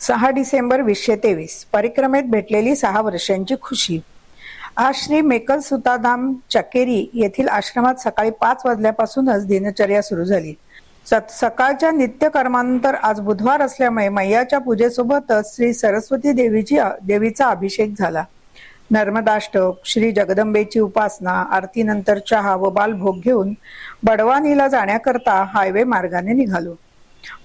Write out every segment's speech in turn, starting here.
सहा डिसेंबर वीसशे तेवीस. परिक्रमेत भेटलेली सहा वर्षांची खुशी. आज श्री मेकल सुताधाम चकेरी येथील आश्रमात सकाळी पाच वाजल्यापासूनच दिनचर्या सुरू झाली. सत- सकाळच्या नित्यकर्मानंतर आज बुधवार असल्यामुळे मैयाच्या पूजेसोबतच श्री सरस्वती देवीची देवीचा अभिषेक झाला. नर्मदाष्टक श्री जगदंबेची उपासना आरतीनंतर चहा व बालभोग घेऊन बडवानीला जाण्याकरता हायवे मार्गाने निघालो.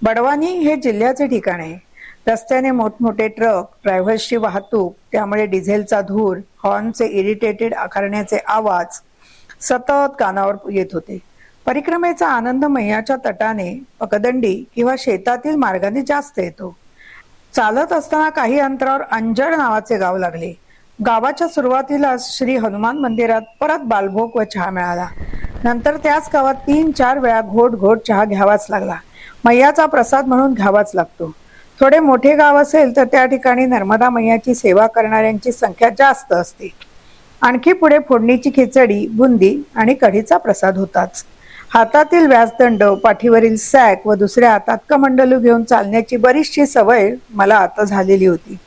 बडवानी हे जिल्ह्याचे ठिकाण आहे. रस्त्याने मोठमोठे ट्रक ड्रायव्हर्सची वाहतूक त्यामुळे डिझेलचा धूर हॉर्नचे इरिटेटेड आकारण्याचे आवाज सतत कानावर येत होते. परिक्रमेचा आनंद मैयाच्या तटाने पकदंडी किंवा शेतातील मार्गाने जास्त येतो. चालत असताना काही अंतरावर अंजड नावाचे गाव लागले. गावाच्या सुरुवातीला श्री हनुमान मंदिरात परत बालभोग व चहा मिळाला. नंतर त्याच गावात तीन चार वेळा घोट घोट चहा घ्यावाच लागला. मैयाचा प्रसाद म्हणून घ्यावाच लागतो. थोडे मोठे गाव असेल तर त्या ठिकाणी नर्मदा मैयाची सेवा करणाऱ्यांची संख्या जास्त असते. आणखी पुढे फोडणीची खिचडी बुंदी आणि कढीचा प्रसाद होताच. हातातील व्यासदंड पाठीवरील सॅक व दुसऱ्या हातात कमंडलू घेऊन चालण्याची बरीचशी सवय मला आता झालेली होती.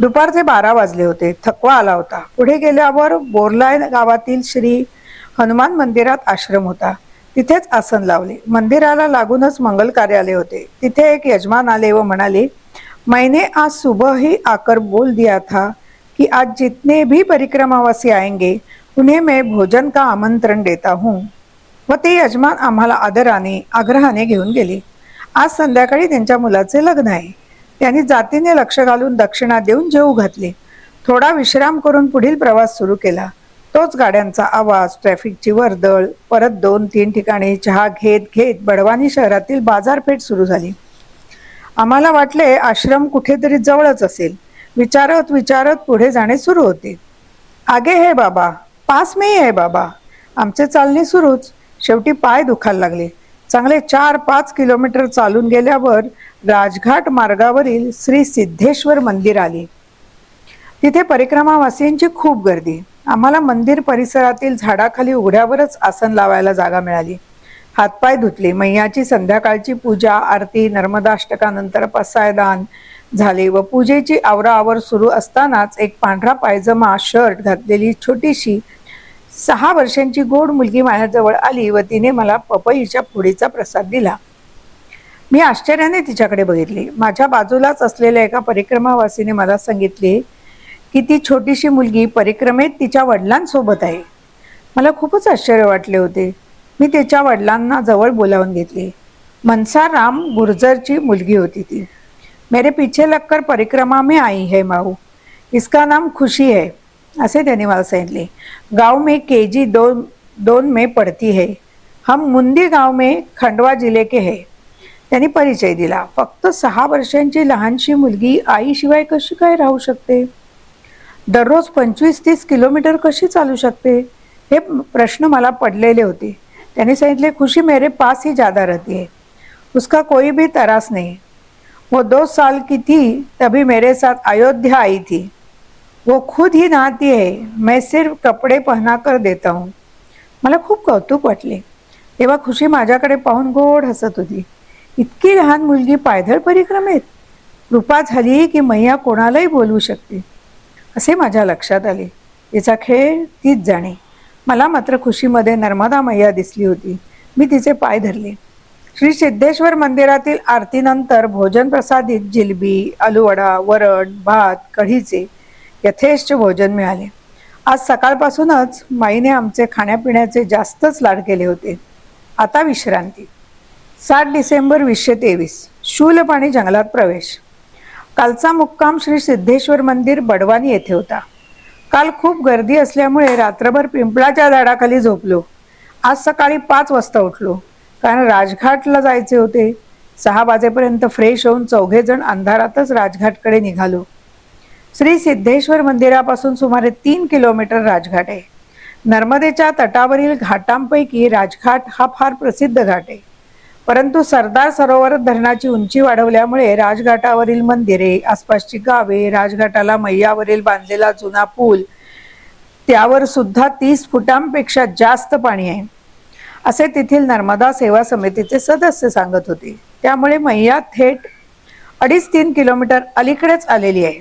दुपारचे बारा वाजले होते. थकवा आला होता. पुढे गेल्यावर बोरलाय गावातील श्री हनुमान मंदिरात आश्रम होता. तिथेच आसन लावले. मंदिराला लागूनच मंगल कार्यालय होते. तिथे एक यजमान आले व म्हणाले मैंने आज सुबह ही आकर बोल दिया था कि आज जितने भी परिक्रमावासी आएंगे उन्हें मैं भोजन का आमंत्रण देता हूँ. व ते यजमान आम्हाला आदराने आग्रहाने घेऊन गेले. आज संध्याकाळी त्यांच्या मुलाचे लग्न आहे. त्यांनी जातीने लक्ष घालून दक्षिणा देऊन जेवू घातले. थोडा विश्राम करून पुढील प्रवास सुरू केला. तोच गाड्यांचा आवाज ट्रॅफिकची वर्दळ परत दोन तीन ठिकाणी चहा घेत घेत बडवानी शहरातील बाजारपेठ सुरू झाली. आम्हाला वाटले आश्रम कुठेतरी जवळच असेल. विचारत विचारत पुढे जाणे सुरू होते. आगे हे बाबा पास मे आहे बाबा. आमचे चालणे सुरूच. शेवटी पाय दुखायला लागले. चांगले चार पाच किलोमीटर चालून गेल्यावर राजघाट मार्गावरील श्री सिद्धेश्वर मंदिर आले. तिथे परिक्रमावासींची खूप गर्दी. आम्हाला मंदिर परिसरातील झाडाखाली उघड्यावरच आसन लावायला जागा मिळाली. हातपाय धुतले मैयाची संध्याकाळची पूजा आरती नर्मदाष्टकानंतर पसायदान झाले व पूजेची आवराआवर सुरू असतानाच एक पांढरा पायजमा शर्ट घातलेली छोटीशी सहा वर्षांची गोड मुलगी माझ्याजवळ आली व तिने मला पपईच्या फोडीचा प्रसाद दिला. मी आश्चर्याने तिच्याकडे बघितले. माझ्या बाजूलाच असलेल्या एका परिक्रमावासीने मला सांगितले की ती छोटीशी मुलगी परिक्रमेत तिच्या वडिलांसोबत आहे. मला खूपच आश्चर्य वाटले होते. मी तिच्या वडिलांना जवळ बोलावून घेतले. मनसा राम गुर्जरची मुलगी होती ती. मेरे पीछे लगकर परिक्रमा में आई है माऊ. इसका नाम खुशी है असे त्याने मला सांगितले. गाव में के जी दोन दोन में पडती है. हम मुंदी गाव में खंडवा जिले के है. त्यांनी परिचय दिला. फक्त सहा वर्षांची लहानशी मुलगी आईशिवाय कशी काय राहू शकते? दररोज पंचवीस तीस किलोमीटर कशी चालू शकते? हे प्रश्न मला पडलेले होते. त्याने सांगितले खुशी मेरे पास ही ज़्यादा रहती है. उसका कोई भी तरास नहीं. वो दो साल की थी तभी मेरे साथ अयोध्या आई थी. वो खुद ही नहाती है. मैं सिर्फ कपडे पहना कर देता हूँ. मला खूप कौतुक वाटले. तेव्हा खुशी माझ्याकडे पाहून गोड हसत होती. इतकी लहान मुलगी पायदळ परिक्रमेत? कृपा झाली की मैया कोणालाही बोलवू शकते. असे माझ्या लक्षात आले. तिचा खेळ तीच जाणे. मला मात्र खुशीमध्ये नर्मदा मैया दिसली होती. मी तिचे पाय धरले. श्री सिद्धेश्वर मंदिरातील आरतीनंतर भोजन प्रसादित जिलबी आलूवडा वरण भात कढीचे यथेष्ट भोजन मिळाले. आज सकाळपासूनच माईने आमचे खाण्यापिण्याचे जास्तच लाड केले होते. आता विश्रांती. सात डिसेंबर वीसशे तेवीस. शूलपाणी जंगलात प्रवेश. कालचा मुक्काम श्री सिद्धेश्वर मंदिर बडवानी येथे होता. काल खूप गर्दी असल्यामुळे रात्रभर पिंपळाच्या झाडाखाली झोपलो. आज सकाळी पाच वाजता उठलो. कारण राजघाटला जायचे होते. सहा वाजेपर्यंत फ्रेश होऊन चौघेजण अंधारातच राजघाटकडे निघालो. श्री सिद्धेश्वर मंदिरापासून सुमारे तीन किलोमीटर राजघाट आहे. नर्मदेच्या तटावरील घाटांपैकी राजघाट हा फार प्रसिद्ध घाट आहे. परंतु सरदार सरोवर धरणाची उंची वाढवल्यामुळे राजघाटावरील मंदिरे आसपासची गावे राजघाटाला मैयावरील बांधलेला जुना पूल त्यावर सुद्धा तीस फुटांपेक्षा जास्त पाणी आहे. असे तेथील नर्मदा सेवा समितीचे सदस्य सांगत होते. त्यामुळे मैया थेट अडीच तीन किलोमीटर अलीकडेच आलेली आहे.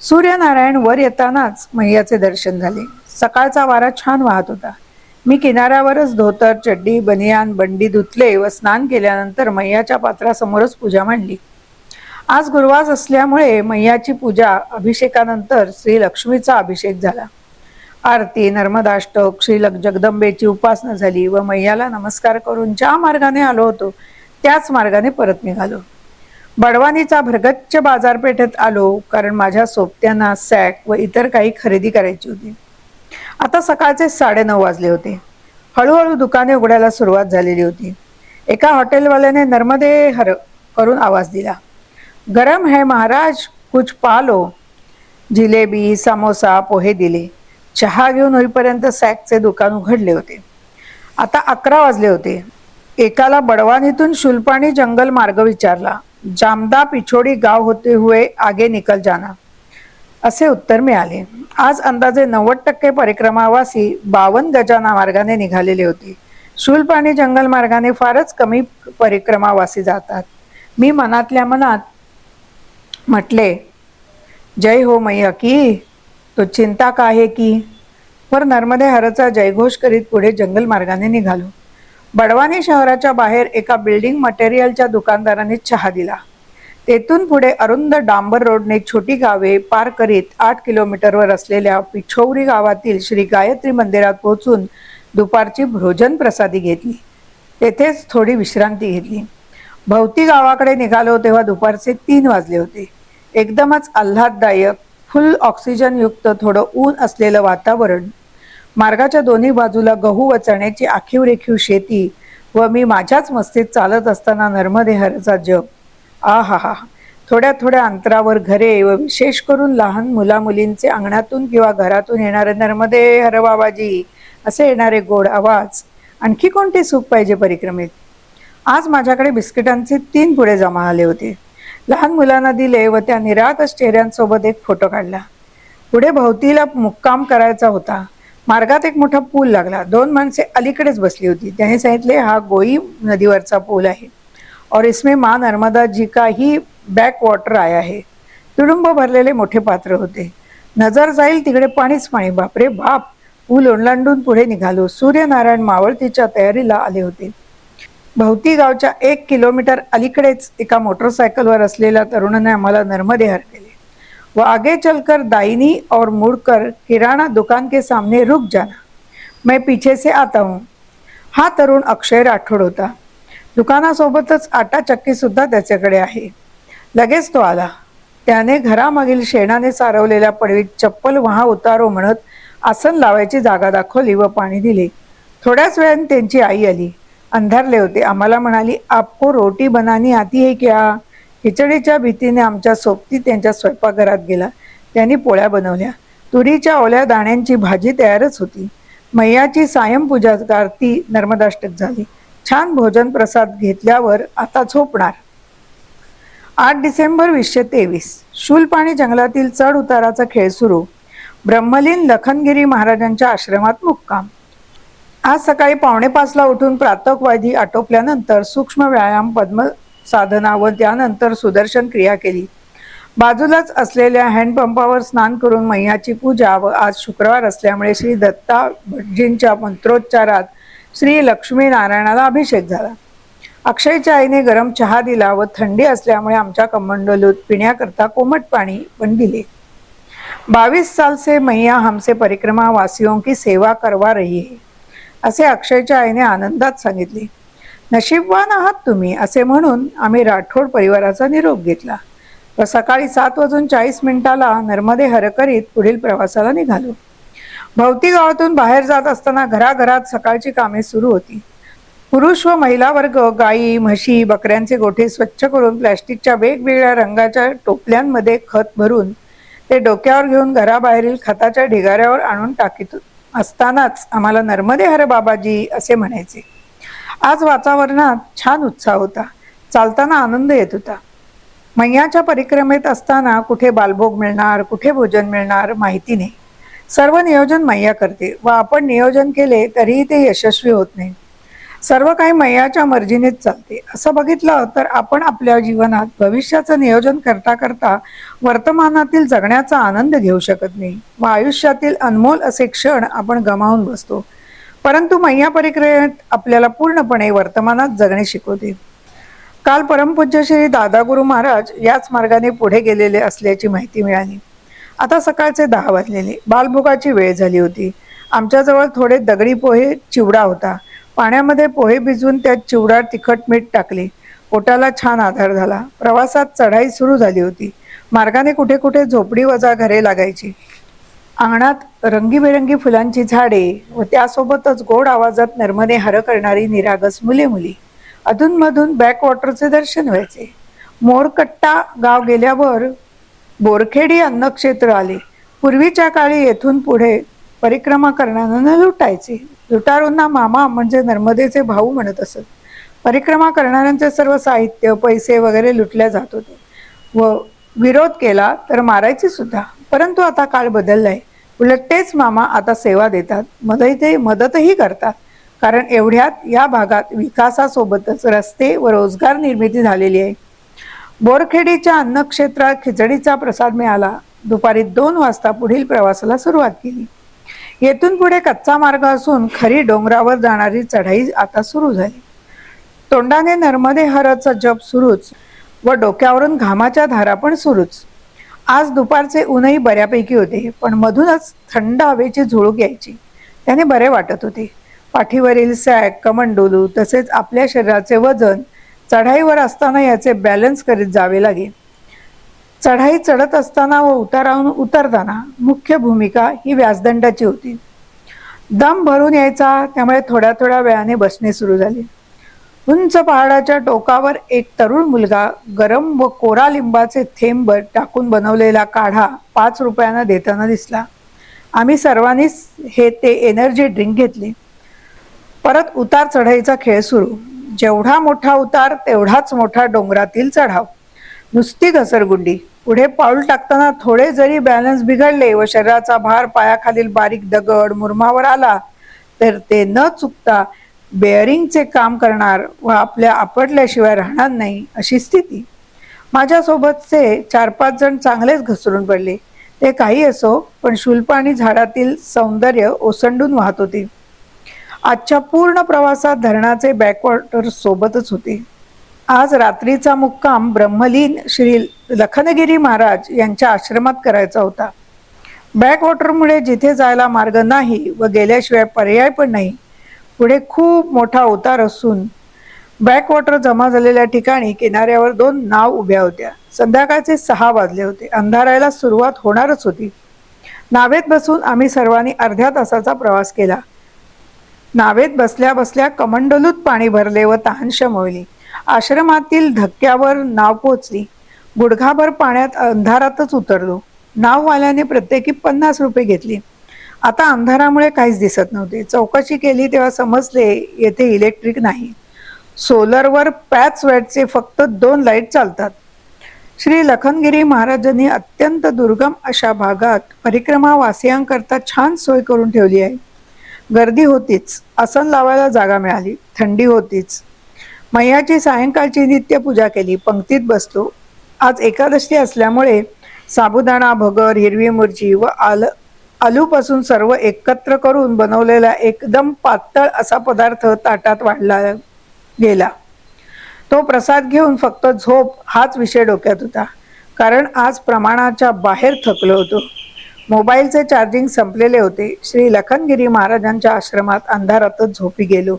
सूर्यनारायण वर येतानाच मैयाचे दर्शन झाले. सकाळचा वारा छान वाहत होता. मी किनाऱ्यावरच धोतर चड्डी बनियान बंडी धुतले व स्नान केल्यानंतर मैयाच्या पात्रासमोरच पूजा मांडली. आज गुरुवार असल्यामुळे मैयाची पूजा अभिषेकानंतर श्री लक्ष्मीचा अभिषेक झाला. आरती नर्मदाष्टक श्री जगदंबेची उपासना झाली व मैयाला नमस्कार करून ज्या मार्गाने आलो होतो त्याच मार्गाने परत निघालो. बडवानीचा भरगच्च बाजारपेठेत आलो कारण माझ्या सोबत्यांना सॅक व इतर काही खरेदी करायची होती. आता सकाळचे साडेनऊ वाजले होते. हळूहळू दुकाने उघडायला सुरुवात झालेली होती. एका हॉटेलवाल्याने नर्मदे हर करून आवाज दिला. गरम है महाराज कुछ पालो. जिलेबी समोसा पोहे दिले. चहा घेऊन होईपर्यंत सॅकचे दुकान उघडले होते. आता अकरा वाजले होते. एकाला बडवानीतून शुल्पाणी जंगल मार्ग विचारला. जामदा पिछोडी गाव होते हुए आगे निकल जाना. असे उत्तर मिळाले. आज अंदाजे नव्वद टक्के परिक्रमावासी बावन गजाना मार्गाने निघालेले होते. शूलपाणी जंगल मार्गाने फारच कमी परिक्रमावासी जातात. मी मनातल्या मनात म्हटले जय हो मैया की तो चिंता का आहे की? वर नर्मदे हरचा जयघोष करीत पुढे जंगल मार्गाने निघालो. बडवानी शहराच्या बाहेर एका बिल्डिंग मटेरियलच्या दुकानदाराने चहा दिला. तेथून पुढे अरुंद डांबर रोडने छोटी गावे पार करीत आठ किलोमीटरवर असलेल्या पिछोवरी गावातील श्री गायत्री मंदिरात पोहोचून दुपारची भोजन प्रसादी घेतली. तेथेच थोडी विश्रांती घेतली. भवती गावाकडे निघालो तेव्हा दुपारचे तीन वाजले होते. एकदमच आल्हाददायक फुल ऑक्सिजनयुक्त थोडं ऊन असलेलं वातावरण. मार्गाच्या दोन्ही बाजूला गहू व चण्याची आखीव रेखीव शेती व मी माझ्याच मस्तीत चालत असताना नर्मदेहरचा जग आ हा हा थोड्या थोड्या अंतरावर घरे व विशेष करून लहान मुला मुलींचे अंगणातून किंवा घरातून येणारे नर्मदे हर बाबाजी असे येणारे गोड आवाज आणखी कोणते सुख पाहिजे परिक्रमेत? आज माझ्याकडे बिस्किटांचे तीन पुढे जमा आले होते. लहान मुलांना दिले व त्या निरागस चेहऱ्यांसोबत एक फोटो काढला. पुढे भोवतीला मुक्काम करायचा होता. मार्गात एक मोठा पूल लागला. दोन माणसे अलीकडेच बसली होती. त्याने सांगितले हा गोई नदीवरचा पूल आहे. और इसमें माँ नर्मदा जी का ही बॅक वॉटर आया आहे तुडुंब भरलेले मोठे पात्र होते। नजर जाईल तिकडे पाणीच पाणी बापरे बाप! पूल ओलांडून पुढे निघालो. सूर्यनारायण मावळतीच्या तयारीला आले होते. भवती गावच्या एक किलोमीटर अलीकडेच एका मोटरसायकलवर असलेल्या तरुणाने आम्हाला नर्मदे हर केले व आगे चलकर दाहिनी और मुड़कर किराणा दुकान के सामने रुक जाना. मैं पीछे से आता हूँ. हा तरुण अक्षय राठोड होता. दुकानासोबतच आटा चक्की सुद्धा त्याच्याकडे आहे. लगेच तो आला. त्याने घरामागील शेणाने सारवलेल्या पडवीत चप्पल वहा उतारो म्हणत आसन लावायची जागा दाखवली व पाणी दिले. थोड्याच वेळाने त्यांची आई आली. अंधारले होते. आम्हाला म्हणाली आपको रोटी बनानी आती है क्या? खिचडीच्या भीतीने आमच्या सोबती त्यांच्या स्वयंपाकघरात गेला. त्यांनी पोळ्या बनवल्या. तुरीच्या ओल्या दाण्यांची भाजी तयारच होती. मैयाची सायंपूजा आरती नर्मदाष्टक झाली. छान भोजन प्रसाद घेतल्यावर आता झोपणार. आठ डिसेंबर वीसशे तेवीस शूलपाणी जंगलातील चढ उताराचा खेळ सुरू. ब्रह्मलीन लखनगिरी महाराजांच्या आश्रमात मुक्काम. आज सकाळी पावणे पाचला उठून प्रातकवाधी आटोपल्यानंतर सूक्ष्म व्यायाम पद्म साधना व त्यानंतर सुदर्शन क्रिया केली. बाजूलाच असलेल्या हँडपंपावर स्नान करून मैयाची पूजा व आज शुक्रवार असल्यामुळे श्री दत्ता भटजींच्या मंत्रोच्चारात श्री लक्ष्मी नारायणाला अभिषेक झाला. अक्षयच्या आईने गरम चहा दिला व थंडी असल्यामुळे आमच्या कमंडलूत पिण्याकरता कोमट पाणी पण दिले. बावीस साल से मैया हमसे परिक्रमा वासियों की सेवा करवा रही है असे अक्षयच्या आईने आनंदात सांगितले. नशीबवान आहात तुम्ही असे म्हणून आम्ही राठोड परिवाराचा निरोप घेतला व सकाळी सात वाजून चाळीस मिनिटाला नर्मदे हरकरीत पुढील प्रवासाला निघालो. भवती गावातून बाहेर जात असताना घराघरात सकाळची कामे सुरू होती. पुरुष व महिला वर्ग गायी म्हशी बकऱ्यांचे गोठे स्वच्छ करून प्लॅस्टिकच्या वेगवेगळ्या रंगाच्या टोपल्यांमध्ये खत भरून ते डोक्यावर घेऊन घराबाहेरील खताच्या ढिगाऱ्यावर आणून टाकीत असतानाच आम्हाला नर्मदे हर बाबाजी असे म्हणायचे. आज वातावरणात छान उत्साह होता. चालताना आनंद येत होता. मैयाच्या परिक्रमेत असताना कुठे बालभोग मिळणार कुठे भोजन मिळणार माहिती नाही. सर्व नियोजन मैया करते व आपण नियोजन केले तरीही ते यशस्वी होत नाही. सर्व काही मैयाच्या मर्जीनेच चालते. असं बघितलं तर आपण आपल्या जीवनात भविष्याचं नियोजन करता करता वर्तमानातील जगण्याचा आनंद घेऊ शकत नाही व आयुष्यातील अनमोल असे क्षण आपण गमावून बसतो. परंतु मैया परिक्रियेत आपल्याला पूर्णपणे वर्तमानात जगणे शिकवते. काल परमपूज्य श्री दादागुरु महाराज याच मार्गाने पुढे गेलेले असल्याची माहिती मिळाली. आता सकाळचे दहा वाजलेले. बालभोगाची वेळ झाली होती. आमच्याजवळ थोडे दगडी पोहे चिवडा होता. पाण्यामध्ये पोहे भिजवून त्यात चिवडा तिखट मीठ टाकले. पोटाला छान आधार झाला. प्रवासात चढाई सुरू झाली होती. मार्गाने कुठे कुठे झोपडी वजा घरे लागायची. अंगणात रंगीबेरंगी फुलांची झाडे व त्यासोबतच गोड आवाजात नर्मदे हर करणारी निरागस मुले मुली अधूनमधून बॅकवॉटरचे दर्शन व्हायचे. मोरकट्टा गाव गेल्यावर बोरखेडी अन्नक्षेत्र आले. पूर्वीच्या काळी येथून पुढे परिक्रमा करणाऱ्यांना लुटायचे. लुटारूंना मामा म्हणजे नर्मदेचे भाऊ म्हणत असत. परिक्रमा करणाऱ्यांचे सर्व साहित्य पैसे वगैरे लुटल्या जात होते. व विरोध केला तर मारायची सुद्धा. परंतु आता काळ बदललाय. उलट तेच मामा आता सेवा देतात. मदतही मदतही करतात. कारण एवढ्यात या भागात विकासासोबतच रस्ते व रोजगार निर्मिती झालेली आहे. बोरखेडीच्या अन्न क्षेत्रात खिचडीचा प्रसाद मिळाला. दुपारी दोन वाजता पुढील प्रवासाला सुरुवात केली. येथून पुढे कच्चा मार्ग असून खरी डोंगरावर जाणारी चढाई आता सुरू झाली. तोंडाने नर्मदे हरचा जप सुरूच व डोक्यावरून घामाच्या धारा पण सुरूच. आज दुपारचे ऊनही बऱ्यापैकी होते पण मधूनच थंड हवेची झुळूक यायची. त्याने बरे वाटत होते. पाठीवरील सॅक कमंडोलू तसेच आपल्या शरीराचे वजन चढाईवर असताना याचे बॅलन्स करीत जावे लागे चढाई चढत असताना व उताराहून उतरताना मुख्य भूमिका ही व्यासदंडाची होती. दम भरून यायचा त्यामुळे थोड्या थोड्या वेळाने बसणे सुरू झाले. उंच पहाडाच्या टोकावर एक तरुण मुलगा गरम व कोरा लिंबाचे थेंब टाकून बनवलेला काढा पाच रुपयांना देताना दिसला. आम्ही सर्वांनीच हे ते एनर्जी ड्रिंक घेतले. परत उतार चढाईचा खेळ सुरू. जेवढा मोठा उतार तेवढाच मोठा डोंगरातील चढाव. नुसती घसरगुंडी. पुढे पाऊल टाकताना थोडे जरी बॅलन्स बिघडले व शरीराचा भार पायाखालील बारीक दगड मुरमावर आला तर ते न चुकता बेअरिंगचे काम करणार व आपल्या आपटल्याशिवाय राहणार नाही अशी स्थिती. माझ्यासोबतचे चार पाच जण चांगलेच घसरून पडले. ते काही असो पण शुल्प आणि झाडातील सौंदर्य ओसंडून वाहत होते. आजच्या पूर्ण प्रवासात धरणाचे बॅकवॉटर सोबतच होते. आज रात्रीचा मुक्काम ब्रह्मलीन श्री लखनगिरी महाराज यांच्या आश्रमात करायचा होता. बॅकवॉटरमुळे जिथे जायला मार्ग नाही व गेल्याशिवाय पर्याय पण नाही पुढे खूप मोठा उतार असून बॅकवॉटर जमा झालेल्या ठिकाणी किनाऱ्यावर दोन नाव उभ्या होत्या. संध्याकाळचे सहा वाजले होते. अंधारायला सुरुवात होणारच होती. नावेत बसून आम्ही सर्वांनी अर्ध्या तासाचा प्रवास केला. नावेत बसल्या बसल्या कमंडलूत पाणी भरले व तहान शमवली. आश्रमातील धक्क्यावर नाव पोचली. गुडघाभर पाण्यात अंधारातच उतरलो. नाववाल्याने प्रत्येकी पन्नास रुपये घेतले. आता अंधारामुळे काहीच दिसत नव्हते. चौकशी केली तेव्हा समजले येथे इलेक्ट्रिक नाही. सोलरवर पॅच वॅटचे फक्त दोन लाइट चालतात. श्री लखनगिरी महाराजांनी अत्यंत दुर्गम अशा भागात परिक्रमा वासियांकरता छान सोय करून ठेवली आहे. गर्दी होतीच. आसन लावायला जागा मिळाली. थंडी होतीच. मैयाची सायंकाळची नित्य पूजा केली. पंक्तीत बसलो. आज एकादशी असल्यामुळे साबुदाणा भगर हिरवी मिरची व आल आलूपासून सर्व एकत्र करून बनवलेला एकदम पातळ असा पदार्थ ताटात वाढला गेला. तो प्रसाद घेऊन फक्त झोप हाच विषय डोक्यात होता. कारण आज प्रमाणाच्या बाहेर थकलो होतो. मोबाईलचे चार्जिंग संपलेले होते. श्री लखनगिरी महाराजांच्या आश्रमात अंधारातच झोपी गेलो.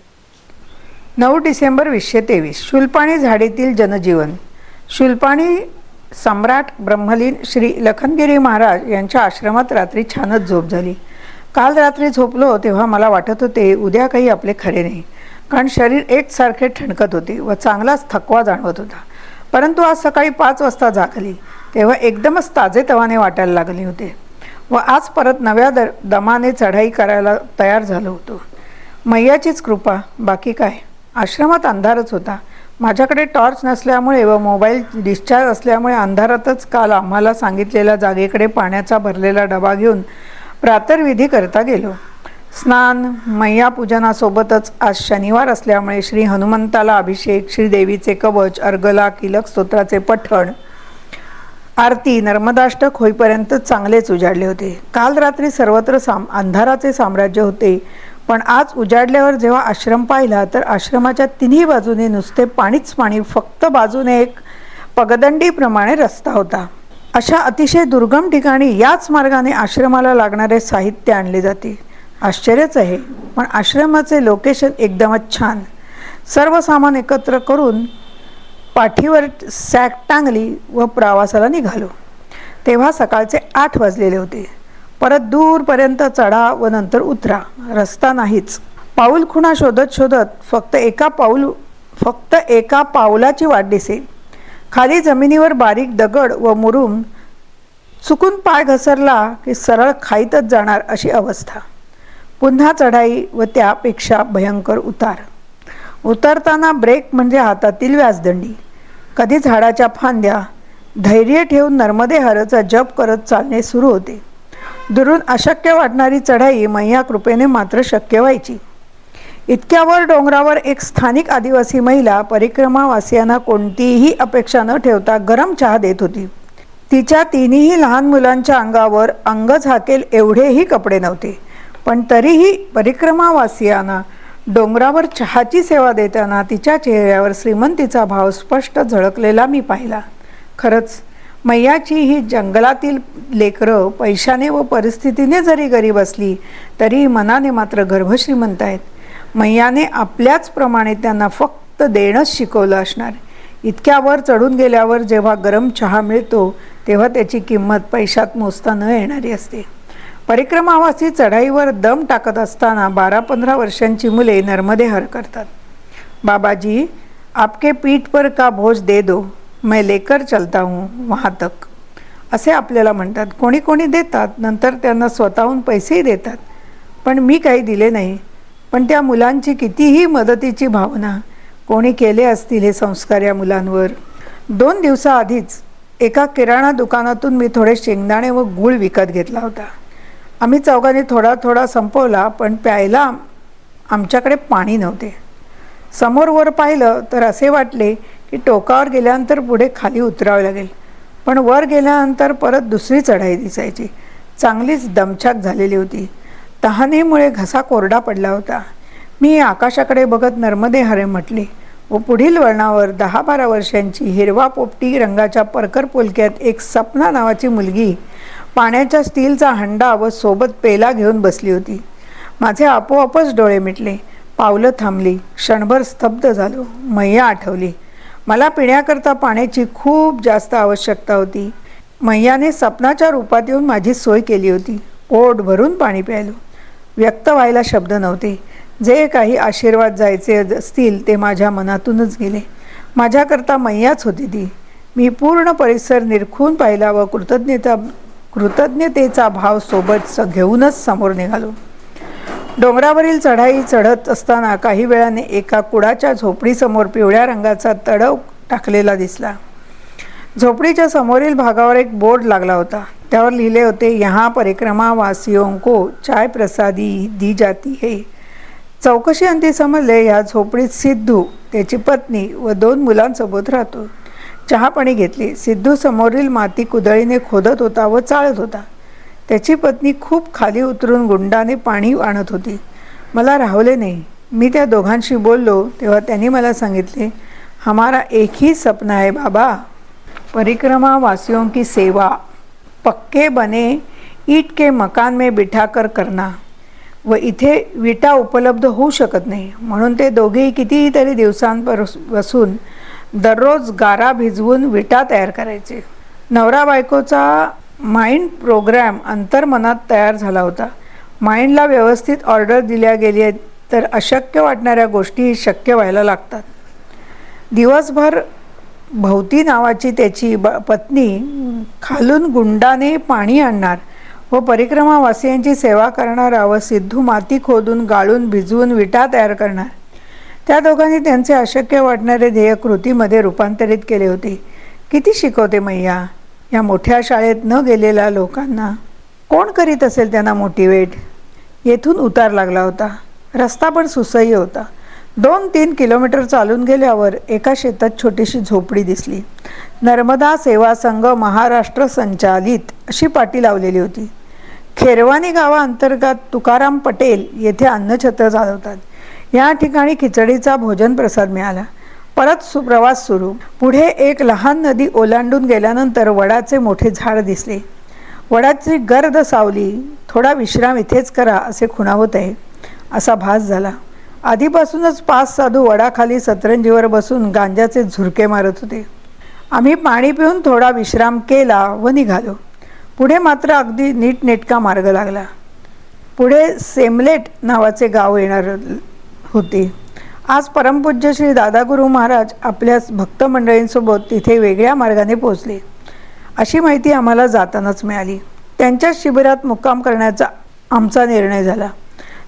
नऊ डिसेंबर वीसशे तेवीस. शुल्पाणी झाडीतील जनजीवन. शुल्पाणी सम्राट ब्रह्मलीन श्री लखनगिरी महाराज यांच्या आश्रमात रात्री छानच झोप झाली. काल रात्री झोपलो तेव्हा मला वाटत होते उद्या काही आपले खरे नाही. कारण शरीर एकसारखे ठणकत होते व चांगलाच थकवा जाणवत होता. परंतु आज सकाळी पाच वाजता जागली. तेव्हा एकदमच ताजेतवाने वाटायला लागले होते. व आज परत नव्या द दमाने चढाई करायला तयार झालो होतो. मैयाचीच कृपा बाकी काय? आश्रमात अंधारच होता. माझ्याकडे टॉर्च नसल्यामुळे व मोबाईल डिस्चार्ज असल्यामुळे अंधारातच काल आम्हाला सांगितलेल्या जागेकडे पाण्याचा भरलेला डबा घेऊन प्रातर्विधी करता गेलो. स्नान मैया पूजनासोबतच आज शनिवार असल्यामुळे श्री हनुमंताला अभिषेक श्रीदेवीचे कवच अर्गला किलक स्तोत्राचे पठण आरती नर्मदाष्टक होईपर्यंत चांगलेच उजाडले होते. काल रात्री सर्वत्र साम अंधाराचे साम्राज्य होते. पण आज उजाडल्यावर जेव्हा आश्रम पाहिला तर आश्रमाच्या तिन्ही बाजूने नुसते पाणीच पाणी फक्त बाजूने एक पगदंडीप्रमाणे रस्ता होता. अशा अतिशय दुर्गम ठिकाणी याच मार्गाने आश्रमाला लागणारे साहित्य आणले जाते. आश्चर्यच आहे पण आश्रमाचे लोकेशन एकदमच छान. सर्व सामान एकत्र करून पाठीवर सॅक टांगली व प्रवासाला निघालो. तेव्हा सकाळचे आठ वाजलेले होते. परत दूरपर्यंत चढा व नंतर उतरा. रस्ता नाहीच. पाऊल खुणा शोधत शोधत फक्त एका पाऊल फक्त एका पाऊलाची वाट दिसे. खाली जमिनीवर बारीक दगड व मुरुम चुकून पाय घसरला की सरळ खाईतच जाणार अशी अवस्था. पुन्हा चढाई व त्यापेक्षा भयंकर उतार. उतरताना ब्रेक म्हणजे हातातील व्याजदंडी कधी झाडाच्या फांद्या धैर्य ठेवून नर्मदे हरचा जप करत चालणे सुरू होते. दुरून अशक्य वाटणारी चढाई मैया कृपेने मात्र शक्य व्हायची. इतक्यावर डोंगरावर एक स्थानिक आदिवासी महिला परिक्रमावासियांना कोणतीही अपेक्षा न ठेवता गरम चहा देत होती. तिच्या तिन्ही लहान मुलांच्या अंगावर अंग झाकेल एवढेही कपडे नव्हते. पण तरीही परिक्रमावासियांना डोंगरावर चहाची सेवा देताना तिच्या चेहऱ्यावर श्रीमंतीचा भाव स्पष्ट झळकलेला मी पाहिला. खरंच मैयाची ही जंगलातील लेकरं पैशाने व परिस्थितीने जरी गरीब असली तरी मनाने मात्र गर्भश्रीमंत आहेत. मैयाने आपल्याच प्रमाणे त्यांना फक्त देणंच शिकवलं असणार. इतक्यावर चढून गेल्यावर जेव्हा गरम चहा मिळतो तेव्हा त्याची किंमत पैशात मोजता न येणारी असते. परिक्रमावासी चढाईवर दम टाकत असताना बारा पंधरा वर्षांची मुले नर्मदे हर करतात. बाबाजी आपके पीठ पर का भोज दे दो मैं लेकर चलता हूँ वहाँ तक. असे आपल्याला म्हणतात. कोणी कोणी देतात नंतर त्यांना स्वतःहून पैसेही देतात. पण मी काही दिले नाही. पण त्या मुलांची कितीही मदतीची भावना कोणी केले असतील हे संस्कार या मुलांवर. दोन दिवसाआधीच एका किराणा दुकानातून मी थोडे शेंगदाणे व गूळ विकत घेतला होता. आम्ही चौघांनी थोडा थोडा संपवला पण प्यायला आमच्याकडे पाणी नव्हते. समोर वर पाहिलं तर असे वाटले की टोकावर गेल्यानंतर पुढे खाली उतरावे लागेल. पण वर गेल्यानंतर परत दुसरी चढाई दिसायची. चांगलीच दमछाक झालेली होती. तहानेमुळे घसा कोरडा पडला होता. मी आकाशाकडे बघत नर्मदे हरे म्हटले व पुढील वळणावर दहा बारा वर्षांची हिरवा पोपटी रंगाच्या परकर पोलक्यात एक सपना नावाची मुलगी पाण्याच्या स्टीलचा हंडा व सोबत पेला घेऊन बसली होती. माझे आपोआपच डोळे मिटले. पावलं थांबली. क्षणभर स्तब्ध झालो. मैया आठवली. मला पिण्याकरता पाण्याची खूप जास्त आवश्यकता होती. मैयाने सपनाच्या रूपात येऊन माझी सोय केली होती. पोट भरून पाणी प्यायलो. व्यक्त व्हायला शब्द नव्हते. जे काही आशीर्वाद जायचे असतील ते माझ्या मनातूनच गेले. माझ्याकरता मैयाच होती ती. मी पूर्ण परिसर निरखून पाहिला व कृतज्ञता कृतज्ञतेचा भाव सोबत स घेऊनच समोर निघालो. डोंगरावरील चढाई चढत असताना काही वेळाने एका कुडाच्या झोपडीसमोर पिवळ्या रंगाचा तडव टाकलेला दिसला. झोपडीच्या समोरील भागावर एक बोर्ड लागला होता. त्यावर लिहिले होते यहाँ परिक्रमा वासियों को चाय प्रसादी दी जाती है. चौकशी अंती समजले ह्या झोपडीत सिद्धू त्याची पत्नी व दोन मुलांसोबत राहतो. चहापाणी घेतली. सिद्धू समोरील माती कुदळीने खोदत होता व चाळत होता. त्याची पत्नी खूप खाली उतरून गुंडाने पाणी आणत होती. मला राहवले नाही. मी त्या दोघांशी बोललो तेव्हा त्यांनी मला सांगितले हमारा एक ही सपना है बाबा. परिक्रमा वासियों की सेवा. पक्के बने ईट के मकान में बिठाकर करना. व इथे विटा उपलब्ध होऊ शकत नाही. म्हणून ते दोघेही कितीही तरी दिवसांपासून दररोज गारा भिजवून विटा तयार करायचे. नवरा बायकोचा माइंड प्रोग्रॅम अंतर्मनात तयार झाला होता. माइंडला व्यवस्थित ऑर्डर दिल्या गेली तर अशक्य वाटणाऱ्या गोष्टी शक्य व्हायला लागतात. दिवसभर भवती नावाची त्याची ब पत्नी खालून गुंडाने पाणी आणणार व परिक्रमावासियांची सेवा करणारा व सिद्धू माती खोदून गाळून भिजवून विटा तयार करणार. त्या दोघांनी त्यांचे अशक्य वाटणारे ध्येय कृतीमध्ये रूपांतरित केले होते. किती शिकवते मैया? या मोठ्या शाळेत न गेलेल्या लोकांना कोण करीत असेल त्यांना मोटिवेट येथून उतार लागला होता. रस्ता पण सुसह्य होता. दोन तीन किलोमीटर चालून गेल्यावर एका शेतात छोटीशी झोपडी दिसली. नर्मदा सेवा संघ महाराष्ट्र संचालित अशी पाटी लावलेली होती. खेरवानी गावाअंतर्गत तुकाराम पटेल येथे अन्नछत्र चालवतात. या ठिकाणी खिचडीचा भोजन प्रसाद मिळाला. परत सु प्रवास सुरू. पुढे एक लहान नदी ओलांडून गेल्यानंतर वडाचे मोठे झाड दिसले. वडाची गर्द सावली थोडा विश्राम इथेच करा असे खुणावत आहे असा भास झाला. आधीपासूनच पाच साधू वडाखाली सतरंजीवर बसून गांजाचे झुरके मारत होते. आम्ही पाणी पिऊन थोडा विश्राम केला व निघालो. पुढे मात्र अगदी नीटनेटका मार्ग लागला. पुढे सेमलेट नावाचे गाव येणार होती. आज परमपूज्य श्री दादागुरू महाराज आपल्या भक्त मंडळींसोबत तिथे वेगळ्या मार्गाने पोहोचले. अशी माहिती आम्हाला जातानाच मिळाली. त्यांच्या शिबिरात मुक्काम करण्याचा आमचा निर्णय झाला.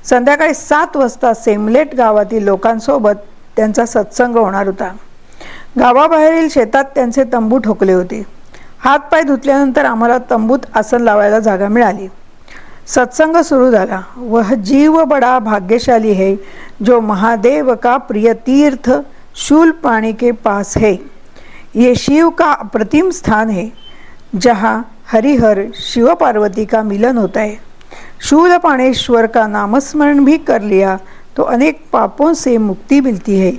संध्याकाळी सात वाजता सेमलेट गावातील लोकांसोबत त्यांचा सत्संग होणार होता. गावाबाहेरील शेतात त्यांचे तंबू ठोकले होते. हातपाय धुतल्यानंतर आम्हाला तंबूत आसन लावायला जागा मिळाली. सत्संग सुरू झाला. वह जीव बडा भाग्यशाली है जो महादेव का प्रिय तीर्थ शूल पाणी के पास है। ये शिव का अप्रतिम स्थान है जहाँ हरिहर शिव पार्वती का मिलन होता है। शूल पाणेश्वर का नामस्मरण भी कर लिया तो अनेक पापों से मुक्ति मिलती है।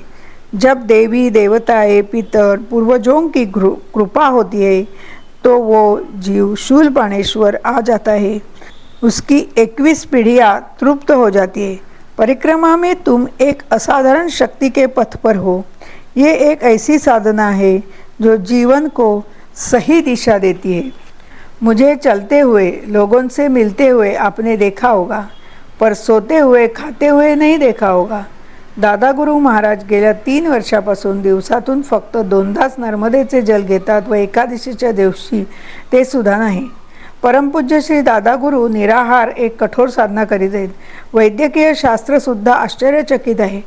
जब देवी देवताएं पितर पूर्वजों की कृपा होती है तो वो जीव शूल पाणेश्वर आ जाता है। उसकी इक्कीस पीढ़ियाँ तृप्त हो जाती है। परिक्रमा में तुम एक असाधारण शक्ति के पथ पर हो। ये एक ऐसी साधना है जो जीवन को सही दिशा देती है। मुझे चलते हुए लोगों से मिलते हुए आपने देखा होगा पर सोते हुए खाते हुए नहीं देखा होगा। दादा गुरु महाराज गेल्या तीन वर्षापासून दिवसातून फक्त दोनदाच नर्मदेचे जल घेतात व एकादशीच्या दिवशी ते सुद्धा नाही. परमपूज्य श्री दादागुरु निराहार एक कठोर साधना करीत आहेत. वैद्यकीय शास्त्रसुद्धा आश्चर्यचकित आहे.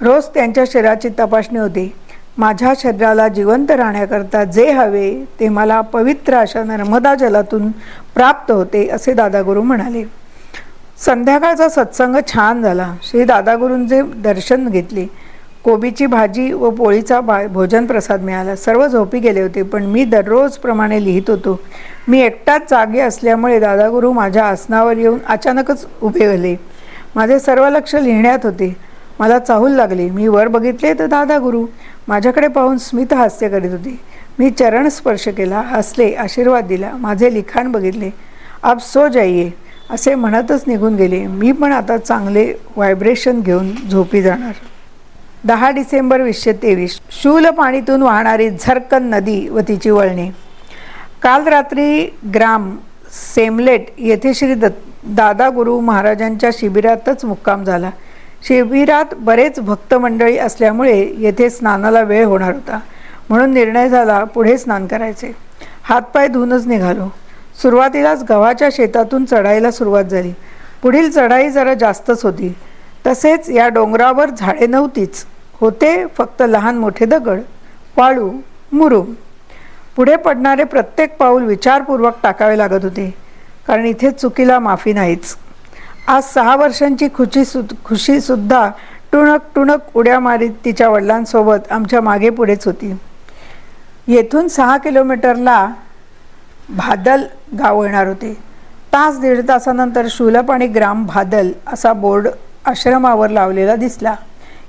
रोज त्यांच्या शरीराची तपासणी होते. माझ्या शरीराला जिवंत राहण्याकरता जे हवे ते मला पवित्र अशा नर्मदा जलातून प्राप्त होते असे दादागुरु म्हणाले. संध्याकाळचा सत्संग छान झाला. श्री दादागुरूंचे दर्शन घेतले. कोबीची भाजी व पोळीचा भा भोजन प्रसाद मिळाला. सर्व झोपी गेले होते पण मी दररोजप्रमाणे लिहित होतो. मी एकटाच जागे असल्यामुळे दादागुरू माझ्या आसनावर येऊन अचानकच उभे झाले. माझे सर्व लक्ष लिहिण्यात होते. मला चाहूल लागले. मी वर बघितले तर दादागुरू माझ्याकडे पाहून स्मित हास्य करीत होते. मी चरण स्पर्श केला हसले आशीर्वाद दिला. माझे लिखाण बघितले. आप सो जाईये असे म्हणतच निघून गेले. मी पण आता चांगले व्हायब्रेशन घेऊन झोपी जाणार. दहा डिसेंबर वीसशे तेवीस. शूल पाणीतून वाहणारी झरकन नदी व तिची वळणे. काल रात्री ग्राम सेमलेट येथे श्री दत्त दादा गुरु महाराजांच्या शिबिरातच मुक्काम झाला. शिबिरात बरेच भक्त मंडळी असल्यामुळे येथे स्नानाला वेळ होणार होता. म्हणून निर्णय झाला पुढे स्नान करायचे. हातपाय धुवूनच निघालो. सुरुवातीलाच गव्हाच्या शेतातून चढायला सुरुवात झाली. पुढील चढाई जरा जास्तच होती. तसेच या डोंगरावर झाडे नव्हतीच. होते फक्त लहान मोठे दगड वाळू मुरुम. पुढे पडणारे प्रत्येक पाऊल विचारपूर्वक टाकावे लागत होते कारण इथे चुकीला माफी नाहीच. आज सहा वर्षांची खुशी सु खुशीसुद्धा टुणक टुणक उड्या मारीत तिच्या वडिलांसोबत आमच्या मागे पुढेच होती. येथून सहा किलोमीटरला भादल गाव येणार होते. तास दीड तासानंतर शूलपाणी ग्राम भादल असा बोर्ड आश्रमावर लावलेला दिसला.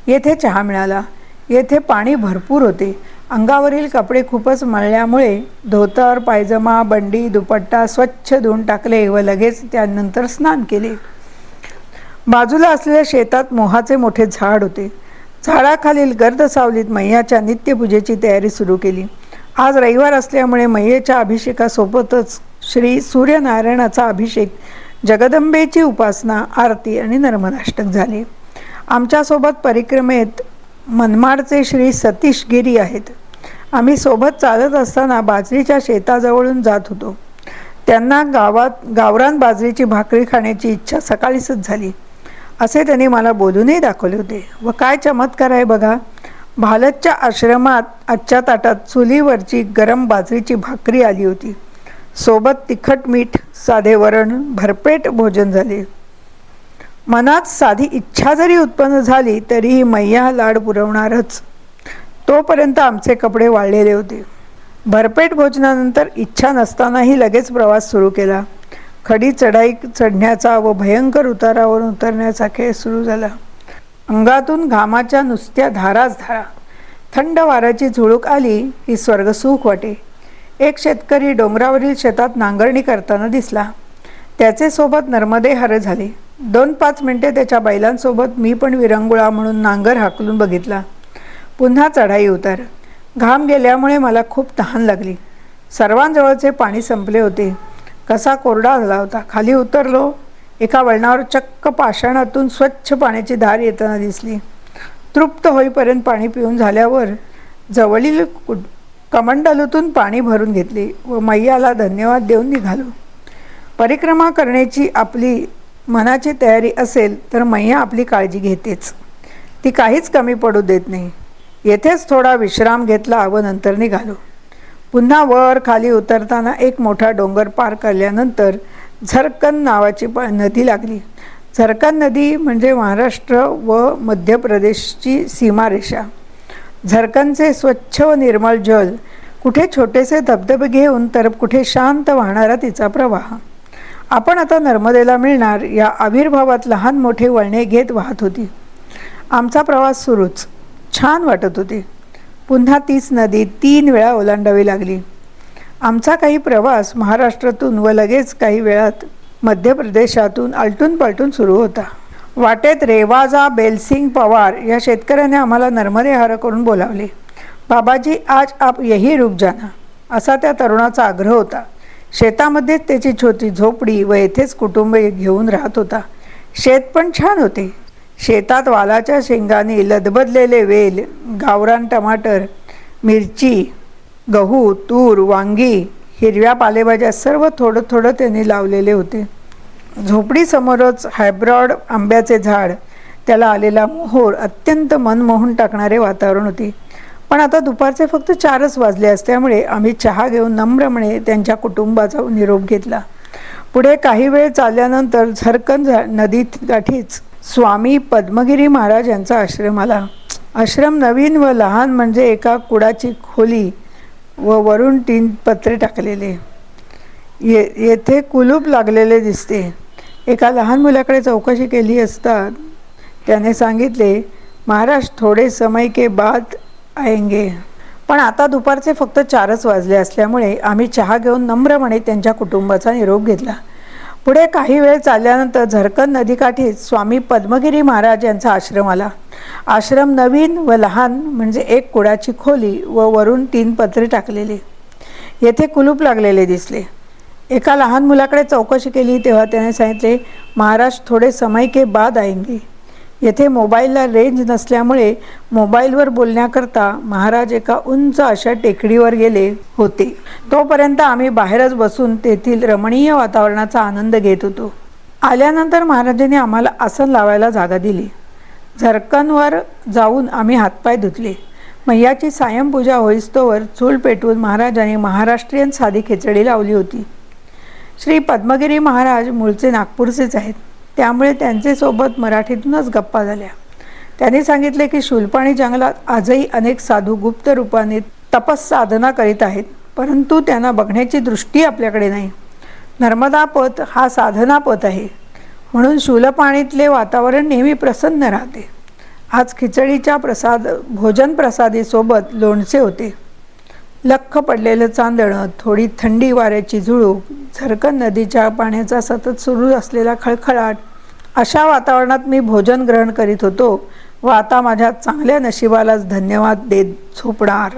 येथे चहा मिळाला. येथे पाणी भरपूर होते. अंगावरील कपडे खूपच मळल्यामुळे धोतर पायजमा बंडी दुपट्टा स्वच्छ धुवून टाकले व लगेच त्यानंतर स्नान केले. बाजूला असलेल्या शेतात मोहाचे मोठे झाड होते. झाडाखालील गर्द सावलीत मैयाच्या नित्यपूजेची तयारी सुरू केली. आज रविवार असल्यामुळे मैयेच्या अभिषेकासोबतच श्री सूर्यनारायणाचा अभिषेक जगदंबेची उपासना आरती आणि नर्मदाष्टक झाले. आमच्यासोबत परिक्रमेत मनमाडचे श्री सतीश गिरी आहेत. आम्ही सोबत चालत असताना बाजरीच्या शेताजवळून जात होतो. त्यांना गावात गावरान बाजरीची भाकरी खाण्याची इच्छा सकाळीच झाली. असे त्यांनी मला बोलूनही दाखवले होते. व काय चमत्कार आहे बघा. भालतच्या आश्रमात आजच्या ताटात चुलीवरची गरम बाजरीची भाकरी आली होती. सोबत तिखट मीठ साधे वरण भरपेट भोजन झाले. मनात साधी इच्छा जरी उत्पन्न झाली तरीही मैया लाड पुरवणारच. तोपर्यंत आमचे कपडे वाळलेले होते. भरपेट भोजनानंतर इच्छा नसतानाही लगेच प्रवास सुरू केला. खडी चढाई चढण्याचा व भयंकर उतारावरून उतरण्याचा खेळ सुरू झाला. अंगातून घामाच्या नुसत्या धाराच धारा. थंड वाराची झुळूक आली की स्वर्गसुख वाटे. एक शेतकरी डोंगरावरील शेतात नांगरणी करताना दिसला. त्याचे सोबत नर्मदे हर झाले. दोन पाच मिनटे त्याच्या बैलांसोबत मी पण विरंगुळा म्हणून नांगर हाकलून बघितला. पुन्हा चढाई उतार. घाम गेल्यामुळे मला खूप तहान लागली. सर्वांजवळचे पाणी संपले होते. कसा कोरडा झाला होता. खाली उतरलो. एका वळणावर चक्क पाषाणातून स्वच्छ पाण्याची धार येताना दिसली. तृप्त होईपर्यंत पाणी पिऊन झाल्यावर जवळील कु- कमंडलूतून पाणी भरून घेतले व मैयाला धन्यवाद देऊन निघालो. परिक्रमा करण्याची आपली मनाची तयारी असेल तर मैया आपली काळजी घेतेच. ती काहीच कमी पडू देत नाही. येथेच थोडा विश्राम घेतला व नंतर निघालो. पुन्हा वर खाली उतरताना एक मोठा डोंगर पार केल्यानंतर झरकन नावाची प नदी लागली. झरकन नदी म्हणजे महाराष्ट्र व मध्य प्रदेशची सीमारेषा. झरकनचे स्वच्छ व निर्मळ जल कुठे छोटेसे धबधबे घेऊन तर कुठे शांत वाहणारा तिचा प्रवाह. आपण आता नर्मदेला मिळणार या आविर्भावात लहान मोठे वळणे घेत वाहत होती. आमचा प्रवास सुरूच. छान वाटत होते. पुन्हा तीच नदी तीन वेळा ओलांडावी लागली. आमचा काही प्रवास महाराष्ट्रातून व लगेच काही वेळात मध्य प्रदेशातून आलटून पलटून सुरू होता. वाटेत रेवाजा बेलसिंग पवार या शेतकऱ्याने आम्हाला नर्मदे हार करून बोलावले. बाबाजी आज आप यही रुक जाना. असा त्या तरुणाचा आग्रह होता. शेतामध्येच त्याची छोटी झोपडी व येथेच कुटुंब घेऊन राहत होता. शेत पण छान होते. शेतात वालाच्या शेंगाने लदबदलेले वेल गावरान टमाटर मिरची गहू तूर वांगी हिरव्या पालेभाज्या सर्व थोडं थोडं त्यांनी लावलेले होते. झोपडीसमोरच हायब्रॉड आंब्याचे झाड त्याला आलेला मोहोर अत्यंत मनमोहून टाकणारे वातावरण होते. पण आता दुपारचे फक्त चारच वाजले असल्यामुळे आम्ही चहा घेऊन नम्रपणे त्यांच्या कुटुंबाचा निरोप घेतला. पुढे काही वेळ चालल्यानंतर झरकन झा नदीत गाठीच स्वामी पद्मगिरी महाराज यांचा आश्रम आला. आश्रम नवीन व लहान म्हणजे एका कुडाची खोली व वरून तीन पत्रे टाकलेले. ये येथे कुलूप लागलेले दिसते. एका लहान मुलाकडे चौकशी केली असता त्याने सांगितले महाराज थोडे समय के बाद आएंगे. पण आता दुपारचे फक्त चारच वाजले असल्यामुळे आम्ही चहा घेऊन नम्रपणे त्यांच्या कुटुंबाचा निरोप घेतला. पुढे काही वेळ चालल्यानंतर झरकन नदीकाठी स्वामी पद्मगिरी महाराज यांचा आश्रम आला. आश्रम नवीन व लहान म्हणजे एक कुडाची खोली व वरून तीन पत्रे टाकलेली. येथे कुलूप लागलेले दिसले. एका लहान मुलाकडे चौकशी केली तेव्हा त्याने सांगितले महाराज थोडे समय के बाद आएंगे. येथे मोबाईलला रेंज नसल्यामुळे मोबाईलवर बोलण्याकरता महाराज एका उंच अशा टेकडीवर गेले होते. तोपर्यंत आम्ही बाहेरच बसून तेथील रमणीय वातावरणाचा आनंद घेत होतो. आल्यानंतर महाराजांनी आम्हाला आसन लावायला जागा दिली. झरकनवर जाऊन आम्ही हातपाय धुतले. मैयाची सायंपूजा होईस्तोवर चूल पेटवून महाराजांनी महाराष्ट्रीयन साधी खिचडी लावली होती. श्री पद्मगिरी महाराज मूळचे नागपूरचेच आहेत. त्यामुळे त्यांचे सोबत मराठीतूनच गप्पा झाल्या. त्यांनी सांगितले की शुलपाणी जंगलात आजही अनेक साधू गुप्त रूपाने तपस साधना करीत आहेत परंतु त्यांना बघण्याची दृष्टी आपल्याकडे नाही. नर्मदा पथ हा साधना पथ आहे. म्हणून शूलपाणीतले वातावरण नेहमी प्रसन्न राहते. आज खिचडीच्या प्रसाद भोजन प्रसादीसोबत लोणचे होते. लख्ख पडलेलं चांदणं थोडी थंडी वाऱ्याची झुळूक झरकन नदीच्या पाण्याचा सतत सुरू असलेला खळखळाट. अशा वातावरणात मी भोजन ग्रहण करीत होतो. व आता माझ्या चांगल्या नशिबालाच धन्यवाद देत झोपणार.